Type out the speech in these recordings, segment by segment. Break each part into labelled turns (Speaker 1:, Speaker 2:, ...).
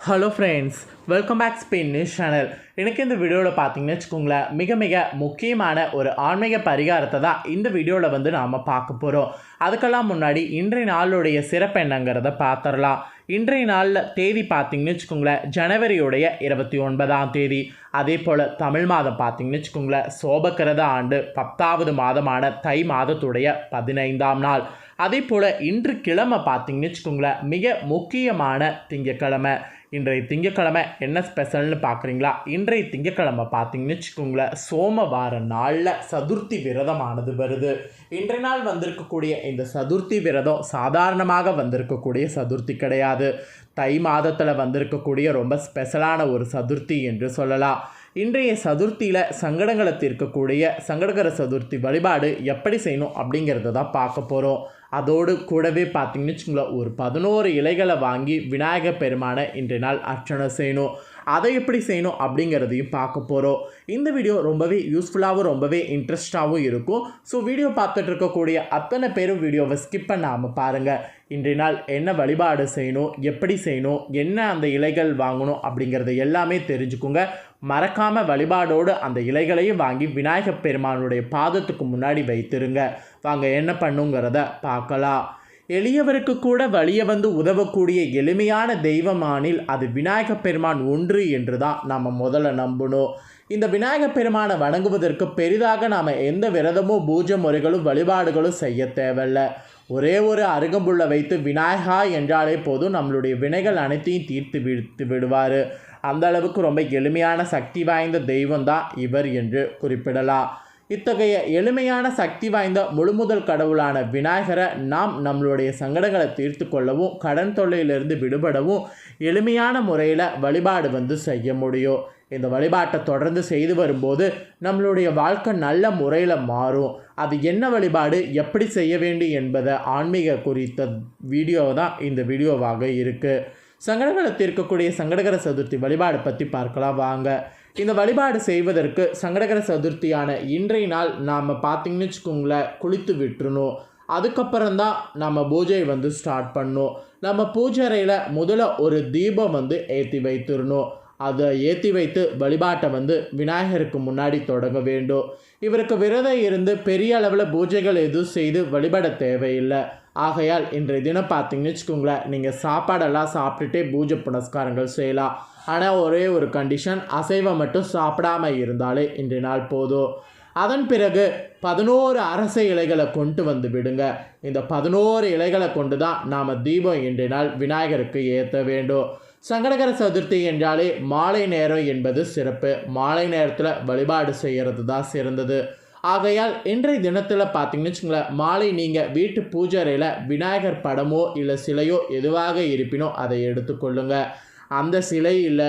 Speaker 1: Hello friends welcome back Spain news channel எனக்கு இந்த வீடியோவில் பார்த்தீங்கன்னு வச்சுக்கோங்களேன் மிக மிக முக்கியமான ஒரு ஆன்மீக பரிகாரத்தை தான் இந்த வீடியோவில் வந்து நாம் பார்க்க போகிறோம் அதுக்கெல்லாம் முன்னாடி இன்றைய நாளுடைய சிறப்பு என்னங்கிறத பார்த்துடலாம். இன்றைய நாளில் தேதி பார்த்தீங்கன்னு வச்சுக்கோங்களேன் ஜனவரியுடைய இருபத்தி ஒன்பதாம் தேதி. அதே போல் தமிழ் மாதம் பார்த்தீங்கன்னு வச்சுக்கோங்களேன் சோபக்கிரத ஆண்டு பத்தாவது மாதமான தை மாதத்துடைய பதினைந்தாம் நாள். அதே போல் இன்று கிழமை பார்த்தீங்கன்னு வச்சுக்கோங்களேன் மிக முக்கியமான திங்கக்கிழமை இன்றைய திங்கக்கிழமை என்ன ஸ்பெஷல்னு பார்க்குறீங்களா? இன்றைய திங்கக்கிழமை பார்த்தீங்கன்னு வச்சுக்கோங்களேன் சோமவார நாளில் சதுர்த்தி விரதமானது வருது. இன்றைய நாள் வந்திருக்கக்கூடிய இந்த சதுர்த்தி விரதம் சாதாரணமாக வந்திருக்கக்கூடிய சதுர்த்தி கிடையாது. தை மாதத்தில் வந்திருக்கக்கூடிய ரொம்ப ஸ்பெஷலான ஒரு சதுர்த்தி என்று சொல்லலாம். இன்றைய சதுர்த்தியில் சங்கடங்களை தீர்க்கக்கூடிய சங்கடகர சதுர்த்தி வழிபாடு எப்படி செய்யணும் அப்படிங்கிறத தான் பார்க்க போகிறோம் அதோடு கூடவே பார்த்தீங்கன்னு வச்சுங்களேன் ஒரு பதினோரு இலைகளை வாங்கி விநாயகர் பெருமானை இன்றைய நாள் அர்ச்சனை செய்யணும். அதை எப்படி செய்யணும் அப்படிங்கிறதையும் பார்க்க போகிறோம் இந்த வீடியோ ரொம்பவே யூஸ்ஃபுல்லாகவும் ரொம்பவே இன்ட்ரெஸ்டாகவும் இருக்கும். ஸோ வீடியோ பார்த்துட்டு இருக்கக்கூடிய அத்தனை பேரும் வீடியோவை ஸ்கிப் பண்ணாமல் பாருங்கள் இன்றைய நாள் என்ன வழிபாடு செய்யணும் எப்படி செய்யணும் என்ன அந்த இலைகள் வாங்கணும் அப்படிங்கிறத எல்லாமே தெரிஞ்சுக்குங்க. மறக்காமல் வழிபாடோடு அந்த இலைகளையும் வாங்கி விநாயகப் பெருமானுடைய பாதத்துக்கு முன்னாடி வைத்திருங்க. வாங்க என்ன பண்ணுங்கிறத பார்க்கலாம். எளியவருக்கு கூட வழிய வந்து உதவக்கூடிய எளிமையான தெய்வமானில் அது விநாயக பெருமான் ஒன்று என்று தான் நாம் முதல்ல நம்பணும் இந்த விநாயக பெருமானை வணங்குவதற்கு பெரிதாக நாம் எந்த விரதமும் பூஜை முறைகளும் வழிபாடுகளும் செய்ய தேவையில்ல. ஒரே ஒரு அருகம்புள்ள வைத்து விநாயகா என்றாலே போதும் நம்மளுடைய வினைகள் அனைத்தையும் தீர்த்து விடுத்து விடுவார். அந்த அளவுக்கு ரொம்ப எளிமையான சக்தி வாய்ந்த தெய்வம் தான் இவர் என்று குறிப்பிடலாம். இத்தகைய எளிமையான சக்தி வாய்ந்த முழுமுதல் கடவுளான விநாயகரை நாம் நம்மளுடைய சங்கடங்களை தீர்த்து கொள்ளவும் கடன் தொல்லையிலிருந்து விடுபடவும் எளிமையான முறையில் வழிபாடு வந்து செய்ய முடியும். இந்த வழிபாட்டை தொடர்ந்து செய்து வரும்போது நம்மளுடைய வாழ்க்கை நல்ல முறையில் மாறும். அது என்ன வழிபாடு எப்படி செய்ய வேண்டும் என்பதை ஆன்மீக குறித்த வீடியோ தான் இந்த வீடியோவாக இருக்குது சங்கடங்களை தீர்க்கக்கூடிய சங்கடகர சதுர்த்தி வழிபாடு பற்றி பார்க்கலாம். வாங்க. இந்த வழிபாடு செய்வதற்கு சங்கடகர சதுர்த்தியான இன்றைய நாள் நாம் பார்த்திங்கன்னு வச்சுக்கோங்களேன் குளித்து விட்டுறணும். அதுக்கப்புறம் தான் நம்ம பூஜை வந்து ஸ்டார்ட் பண்ணணும். நம்ம பூஜை அறையில் முதல்ல ஒரு தீபம் வந்து ஏற்றி வைத்துடணும். அதை ஏற்றி வைத்து வழிபாட்டை வந்து விநாயகருக்கு முன்னாடி தொடங்க வேண்டும். இவருக்கு விரதம் இருந்து பெரிய அளவில் பூஜைகள் எதுவும் செய்து வழிபட தேவையில்லை. ஆகையால் இன்றைய தினம் பார்த்தீங்கன்னு வச்சுக்கோங்களேன் நீங்கள் சாப்பாடெல்லாம் சாப்பிட்டுட்டே பூஜை புனஸ்காரங்கள் செய்யலாம். ஆனால் ஒரே ஒரு கண்டிஷன் அசைவம் மட்டும் சாப்பிடாம இருந்தாலே இன்றைய நாள் போதும். அதன் பிறகு பதினோரு அரச இலைகளை கொண்டு வந்து விடுங்க. இந்த பதினோரு இலைகளை கொண்டு தான் நாம் தீபம் இன்றைய நாள் விநாயகருக்கு ஏற்ற வேண்டும். சங்கடகர சதுர்த்தி என்றாலே மாலை நேரம் என்பது சிறப்பு. மாலை நேரத்தில் வழிபாடு செய்கிறது தான் சிறந்தது. ஆகையால் இன்றைய தினத்தில் பார்த்தீங்கன்னு வச்சுங்களேன் மாலை நீங்கள் வீட்டு பூஜை அறையில் விநாயகர் படமோ இல்லை சிலையோ எதுவாக இருப்பினோ அதை எடுத்துக்கொள்ளுங்கள் அந்த சிலை இல்லை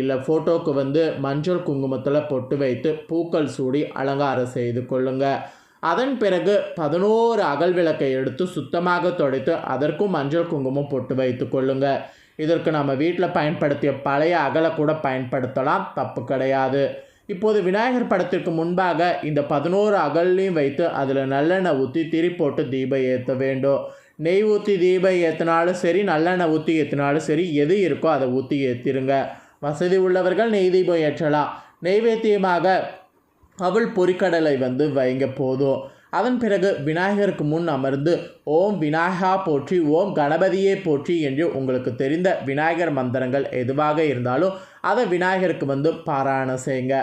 Speaker 1: இல்லை ஃபோட்டோவுக்கு வந்து மஞ்சள் குங்குமத்தில் பொட்டு வைத்து பூக்கள் சூடி அலங்காரம் செய்து கொள்ளுங்கள் அதன் பிறகு பதினோரு அகல் விளக்கை எடுத்து சுத்தமாக துடைத்து அதற்கும் மஞ்சள் குங்குமம் பொட்டு வைத்து கொள்ளுங்கள் இதற்கு நம்ம வீட்டில் பயன்படுத்திய பழைய அகலை கூட பயன்படுத்தலாம் தப்பு கிடையாது. இப்போது விநாயகர் படத்திற்கு முன்பாக இந்த பதினோரு அகல்லையும் வைத்து அதில் நல்லெண்ணெய் ஊற்றி திரி போட்டு தீபம் ஏற்ற வேண்டும். நெய் ஊற்றி தீபம் ஏற்றினாலும் சரி நல்லெண்ணெய் ஊற்றி ஏற்றினாலும் சரி எது இருக்கோ அதை ஊற்றி ஏற்றிருங்க வசதி உள்ளவர்கள் நெய் தீபம் ஏற்றலாம். நெய்வேத்தியமாக அவள் பொறிக்கடலை வந்து வைங்க போதும். அதன் பிறகு விநாயகருக்கு முன் அமர்ந்து ஓம் விநாயகா போற்றி ஓம் கணபதியே போற்றி என்று உங்களுக்கு தெரிந்த விநாயகர் மந்திரங்கள் எதுவாக இருந்தாலும் அதை விநாயகருக்கு வந்து பாராயணம் செய்யுங்க.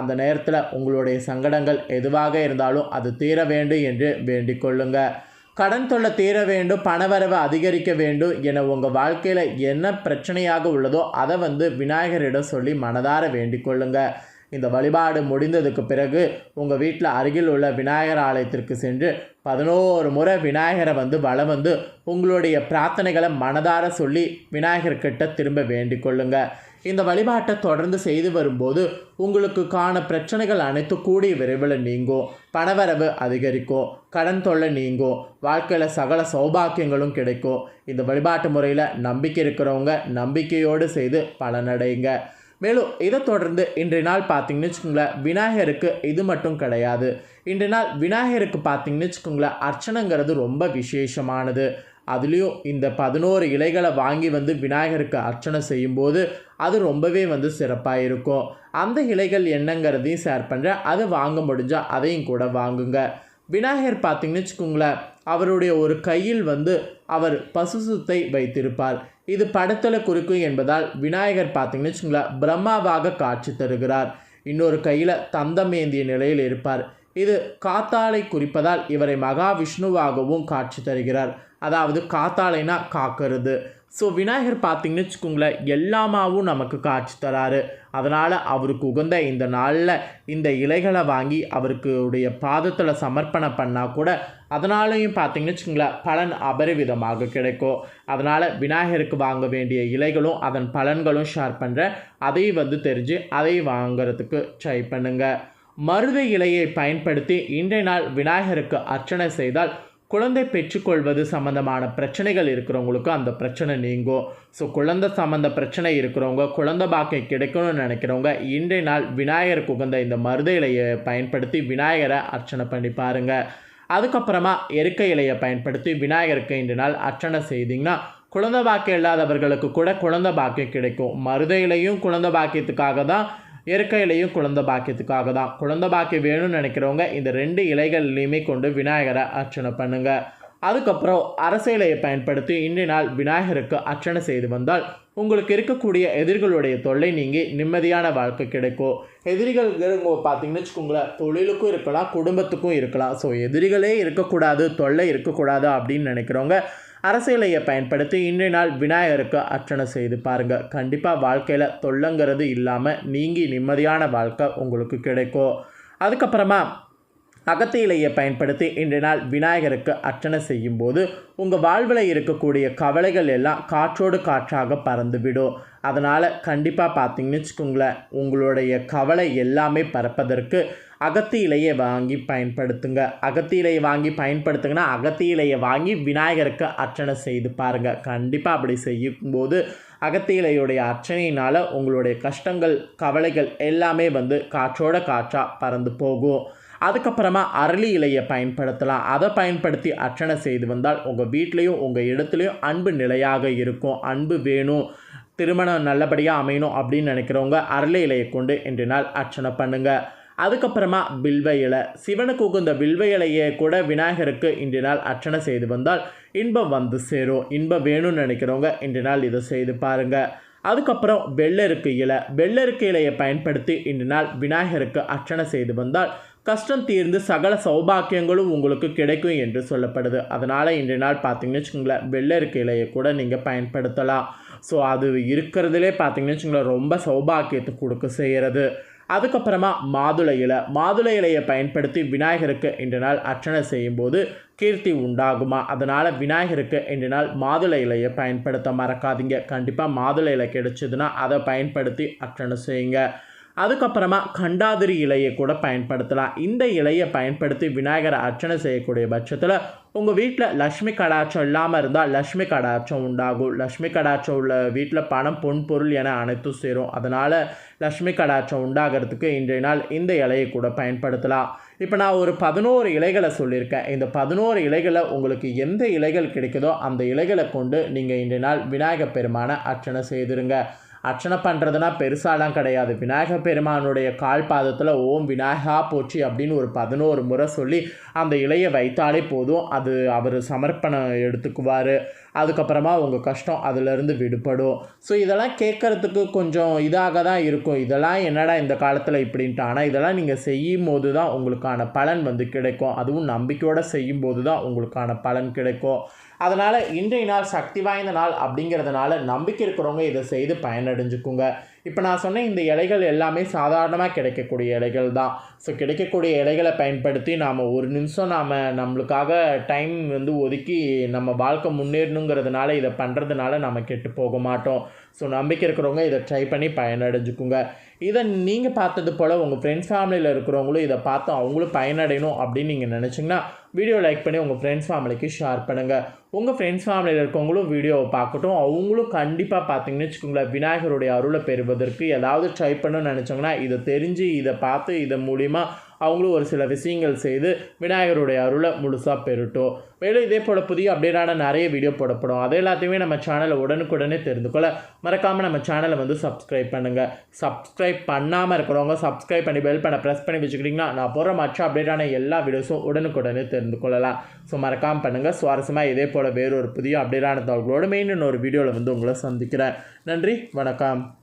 Speaker 1: அந்த நேரத்தில் உங்களுடைய சங்கடங்கள் எதுவாக இருந்தாலும் அது தீர வேண்டும் என்று வேண்டிக் கொள்ளுங்கள் கடன் தொல்லை தீர வேண்டும் பணவரவு அதிகரிக்க வேண்டும் என உங்கள் வாழ்க்கையில் என்ன பிரச்சனையாக உள்ளதோ அதை வந்து விநாயகரிடம் சொல்லி மனதார வேண்டிக் கொள்ளுங்கள் இந்த வழிபாடு முடிந்ததுக்கு பிறகு உங்கள் வீட்டில் அருகில் உள்ள விநாயகர் ஆலயத்திற்கு சென்று பதினோரு முறை விநாயகரை வந்து வளம் வந்து உங்களுடைய பிரார்த்தனைகளை மனதார சொல்லி விநாயகர்கிட்ட திரும்ப வேண்டிக் கொள்ளுங்கள் இந்த வழிபாட்டை தொடர்ந்து செய்து வரும்போது உங்களுக்கு காண பிரச்சனைகள் அனைத்து கூடிய விரைவில் நீங்கும். பணவரவு அதிகரிக்கும். கடன் தொல்லை நீங்கும். வாழ்க்கையில் சகல சௌபாக்கியங்களும் கிடைக்கும். இந்த வழிபாட்டு முறையில் நம்பிக்கை இருக்கிறவங்க நம்பிக்கையோடு செய்து பலனடைங்க மேலும் இதை தொடர்ந்து இன்றைய நாள் பார்த்தீங்கன்னு வச்சுக்கோங்களேன் விநாயகருக்கு இது மட்டும் கிடையாது. இன்றைய நாள் விநாயகருக்கு பார்த்தீங்கன்னு வச்சுக்கோங்களேன் அர்ச்சனைங்கிறது ரொம்ப விசேஷமானது. அதுலேயும் இந்த பதினோரு இலைகளை வாங்கி வந்து விநாயகருக்கு அர்ச்சனை செய்யும்போது அது ரொம்பவே வந்து சிறப்பாக இருக்கும் அந்த இலைகள் என்னங்கிறதையும் ஷேர் பண்ணுறேன் அதை வாங்க முடிஞ்சால் அதையும் கூட வாங்குங்க. விநாயகர் பார்த்தீங்கன்னு வச்சுக்கோங்களேன் அவருடைய ஒரு கையில் வந்து அவர் பசுசுத்தை வைத்திருப்பார். இது படத்தில் குறிக்கும் என்பதால் விநாயகர் பார்த்தீங்கன்னு வச்சுக்கோங்களேன் பிரம்மாவாக காட்சி தருகிறார். இன்னொரு கையில் தந்தமேந்திய நிலையில் இருப்பார். இது காத்தாலை குறிப்பதால் இவரை மகாவிஷ்ணுவாகவும் காட்சி தருகிறார். அதாவது காத்தாலைனா காக்கிறது. ஸோ விநாயகர் பார்த்தீங்கன்னு வச்சுக்கோங்களேன் எல்லாமாவும் நமக்கு காட்சி தராரு. அதனால் அவருக்கு உகந்த இந்த நாளில் இந்த இலைகளை வாங்கி அவருக்கு உடைய பாதத்தில் சமர்ப்பணம் பண்ணால் கூட அதனாலையும் பார்த்தீங்கன்னு வச்சுக்கோங்களேன் பலன் அபரிவிதமாக கிடைக்கும். அதனால் விநாயகருக்கு வாங்க வேண்டிய இலைகளும் அதன் பலன்களும் ஷேர் பண்ணுறேன் அதையும் வந்து தெரிஞ்சு அதை வாங்குறதுக்கு ட்ரை பண்ணுங்கள் மருத இலையை பயன்படுத்தி இன்றைய நாள் விநாயகருக்கு அர்ச்சனை செய்தால் குழந்தை பெற்றுக்கொள்வது சம்மந்தமான பிரச்சனைகள் இருக்கிறவங்களுக்கு அந்த பிரச்சனை நீங்கும் ஸோ குழந்தை சம்மந்த பிரச்சனை இருக்கிறவங்க குழந்தை பாக்கியம் கிடைக்கணும்னு நினைக்கிறவங்க இன்றைய நாள் விநாயகருக்கு உகந்த இந்த மருத இலையை பயன்படுத்தி விநாயகரை அர்ச்சனை பண்ணி பாருங்கள் அதுக்கப்புறமா எருக்க இலையை பயன்படுத்தி விநாயகருக்கு இன்று நாள் அர்ச்சனை செய்தீங்கன்னா குழந்தை பாக்கியம் இல்லாதவர்களுக்கு கூட குழந்தை பாக்கியம் கிடைக்கும். மருத இலையும் குழந்தை பாக்கியத்துக்காக தான் இயற்கை இலையும் குழந்தை பாக்கியத்துக்காக தான். குழந்தை பாக்கியம் வேணும்னு நினைக்கிறவங்க இந்த ரெண்டு இலைகள்லையுமே கொண்டு விநாயகரை அர்ச்சனை பண்ணுங்கள் அதுக்கப்புறம் அரசியலையை இலையை பயன்படுத்தி இன்றைய நாள் விநாயகருக்கு அர்ச்சனை செய்து வந்தால் உங்களுக்கு இருக்கக்கூடிய எதிரிகளுடைய தொல்லை நீங்கி நிம்மதியான வாழ்க்கை கிடைக்கும். எதிரிகள் பார்த்தீங்கன்னு வச்சுக்கோங்களேன் தொழிலுக்கும் இருக்கலாம் குடும்பத்துக்கும் இருக்கலாம். ஸோ எதிரிகளே இருக்கக்கூடாது தொல்லை இருக்கக்கூடாது அப்படின்னு நினைக்கிறவங்க அரசியலையை பயன்படுத்தி இன்றைய நாள் விநாயகருக்கு அர்ச்சனை செய்து பாருங்கள் கண்டிப்பாக வாழ்க்கையில் தொல்லங்கிறது இல்லாமல் நீங்கி நிம்மதியான வாழ்க்கை உங்களுக்கு கிடைக்கும். அதுக்கப்புறமா அகத்தியிலையை பயன்படுத்தி இன்றைய நாள் விநாயகருக்கு அர்ச்சனை செய்யும்போது உங்கள் வாழ்வில் இருக்கக்கூடிய கவலைகள் எல்லாம் காற்றோடு காற்றாக பறந்துவிடும். அதனால் கண்டிப்பாக பார்த்தீங்கன்னு வச்சுக்கோங்களேன் உங்களுடைய கவலை எல்லாமே பறப்பதற்கு அகத்தி இலையை வாங்கி பயன்படுத்துங்க. அகத்தி இலையை வாங்கி பயன்படுத்துங்கன்னா அகத்தி இலையை வாங்கி விநாயகருக்கு அர்ச்சனை செய்து பாருங்கள் கண்டிப்பாக அப்படி செய்யும்போது அகத்தி இலையுடைய அர்ச்சனையினால் உங்களுடைய கஷ்டங்கள் கவலைகள் எல்லாமே வந்து காற்றோட காற்றாக பறந்து போகும். அதுக்கப்புறமா அரளி இலையை பயன்படுத்தலாம். அதை பயன்படுத்தி அர்ச்சனை செய்து வந்தால் உங்கள் வீட்லேயும் உங்கள் இடத்துலையும் அன்பு நிலையாக இருக்கும். அன்பு வேணும். திருமணம் நல்லபடியாக அமையணும் அப்படின்னு நினைக்கிறவங்க அரளி இலையை கொண்டு இன்று நாள் அர்ச்சனை பண்ணுங்கள் அதுக்கப்புறமா வில்வ இலை சிவனுக்கு உகுந்த வில்வ இலையை கூட விநாயகருக்கு இன்று நாள் அர்ச்சனை செய்து வந்தால் இன்பம் வந்து சேரும். இன்பம் வேணும்னு நினைக்கிறவங்க இன்று நாள் இதை செய்து பாருங்கள் அதுக்கப்புறம் வெள்ளருக்கு இலை. வெள்ளருக்கு இலையை பயன்படுத்தி இன்று நாள் விநாயகருக்கு அர்ச்சனை செய்து வந்தால் கஷ்டம் தீர்ந்து சகல சௌபாக்கியங்களும் உங்களுக்கு கிடைக்கும் என்று சொல்லப்படுது. அதனால் இன்றைய நாள் பார்த்தீங்கன்னு வச்சுக்கோங்களேன் வெள்ளருக்கு இலையை கூட நீங்கள் பயன்படுத்தலாம். ஸோ அது இருக்கிறதுலே பார்த்தீங்கன்னு வச்சுக்கோங்களேன் ரொம்ப சௌபாக்கியத்தை கொடுக்க செய்கிறது அதுக்கப்புறமா மாதுளை இலை. மாதுளை இலையை பயன்படுத்தி விநாயகருக்கு இன்று நாள் அர்ச்சனை செய்யும்போது கீர்த்தி உண்டாகுமா? அதனால் விநாயகருக்கு இன்று நாள் மாதுளை இலையை பயன்படுத்த மறக்காதீங்க. கண்டிப்பாக மாதுளை இலை கிடைச்சதுன்னா அதை பயன்படுத்தி அர்ச்சனை செய்யுங்க. அதுக்கப்புறமா கண்டாதிரி இலையை கூட பயன்படுத்தலாம். இந்த இலையை பயன்படுத்தி விநாயகரை அர்ச்சனை செய்யக்கூடிய பட்சத்தில் உங்கள் வீட்டில் லக்ஷ்மி கடாட்சம் இல்லாமல் இருந்தால் லக்ஷ்மி கடாட்சம் உண்டாகும். லக்ஷ்மி கடாட்சம் உள்ள வீட்டில் பணம் பொன் பொருள் என அனைத்தும் சேரும். அதனால் லக்ஷ்மி கடாட்சம் உண்டாகிறதுக்கு இன்றைய நாள் இந்த இலையை கூட பயன்படுத்தலாம். இப்போ நான் ஒரு பதினோரு இலைகளை சொல்லியிருக்கேன். இந்த பதினோரு இலைகளை உங்களுக்கு எந்த இலைகள் கிடைக்குதோ அந்த இலைகளை கொண்டு நீங்கள் இன்றைய நாள் விநாயகர் பெருமான அர்ச்சனை செய்திருங்க. அர்ச்சனை பண்ணுறதுனா பெருசாலாம் கிடையாது. விநாயக பெருமானுடைய கால் பாதத்தில் ஓம் விநாயகா போச்சு அப்படின்னு ஒரு பதினோரு முறை சொல்லி அந்த இலையை வைத்தாலே போதும். அது அவர் சமர்ப்பணம் எடுத்துக்குவார். அதுக்கப்புறமா உங்கள் கஷ்டம் அதிலிருந்து விடுபடும். ஸோ இதெல்லாம் கேட்குறதுக்கு கொஞ்சம் இதாக தான் இருக்கும். இதெல்லாம் என்னடா இந்த காலத்தில் இப்படின்ட்டு. ஆனால் இதெல்லாம் நீங்கள் செய்யும் போது தான் உங்களுக்கான பலன் வந்து கிடைக்கும். அதுவும் நம்பிக்கையோடு செய்யும் போது தான் உங்களுக்கான பலன் கிடைக்கும். அதனால் இன்றைய நாள் சக்தி வாய்ந்த நாள் அப்படிங்கிறதுனால நம்பிக்கை இருக்கிறவங்க இதை செய்து பயனடைஞ்சுக்குங்க. இப்போ நான் சொன்ன இந்த இலைகள் எல்லாமே சாதாரணமாக கிடைக்கக்கூடிய இலைகள் தான். ஸோ கிடைக்கக்கூடிய இலைகளை பயன்படுத்தி நாம் ஒரு நிமிஷம் நாம் நம்மளுக்காக டைம் வந்து ஒதுக்கி நம்ம வாழ்க்கை முன்னேறணுங்கிறதுனால இதை பண்ணுறதுனால நம்ம கெட்டு போக மாட்டோம். ஸோ நம்பிக்கை இருக்கிறவங்க இதை ட்ரை பண்ணி பயனடைஞ்சுக்குங்க. இதை நீங்கள் பார்த்தது போல் உங்கள் ஃப்ரெண்ட்ஸ் ஃபேமிலியில் இருக்கிறவங்களும் இதை பார்த்து அவங்களும் பயனடையணும் அப்படின்னு நீங்கள் நினச்சிங்கன்னா வீடியோ லைக் பண்ணி உங்கள் ஃப்ரெண்ட்ஸ் ஃபேமிலிக்கு ஷேர் பண்ணுங்கள் உங்கள் ஃப்ரெண்ட்ஸ் ஃபேமிலியில் இருக்கவங்களும் வீடியோவை பார்க்கட்டும். அவங்களும் கண்டிப்பாக பார்த்தீங்கன்னு வச்சுக்கோங்களேன் விநாயகருடைய அருளை பெறுவதற்கு ஏதாவது ட்ரை பண்ணணும்னு நினச்சோங்கன்னா இதை தெரிஞ்சு இதை பார்த்து இதை மூலிமா அவங்களும் ஒரு சில விஷயங்கள் செய்து விநாயகருடைய அருளை முழுசாக பெறட்டும். மேலும் இதே போல் புதிய அப்டேட்டான நிறைய வீடியோ போடப்படும். அதை எல்லாத்தையுமே நம்ம சேனலை உடனுக்குடனே தெரிந்து கொள்ள மறக்காமல் நம்ம சேனலை வந்து சப்ஸ்கிரைப் பண்ணுங்கள் சப்ஸ்கிரைப் பண்ணாமல் இருக்கிறவங்க சப்ஸ்கிரைப் பண்ணி பெல் பண்ண ப்ரெஸ் பண்ணி வச்சுக்கிட்டிங்கன்னா நான் போகிற மற்ற அப்டேட்டான எல்லா வீடியோஸும் உடனுக்குடனே தெரிந்து கொள்ளலாம் ஸோ மறக்காமல் பண்ணுங்கள் சுவாரஸ்யமாக இதே போல் வேறொரு புதிய அப்டேட்டான தகவல்களோடு மெயின் ஒரு வீடியோவில் வந்து உங்களை சந்திக்கிறேன். நன்றி. வணக்கம்.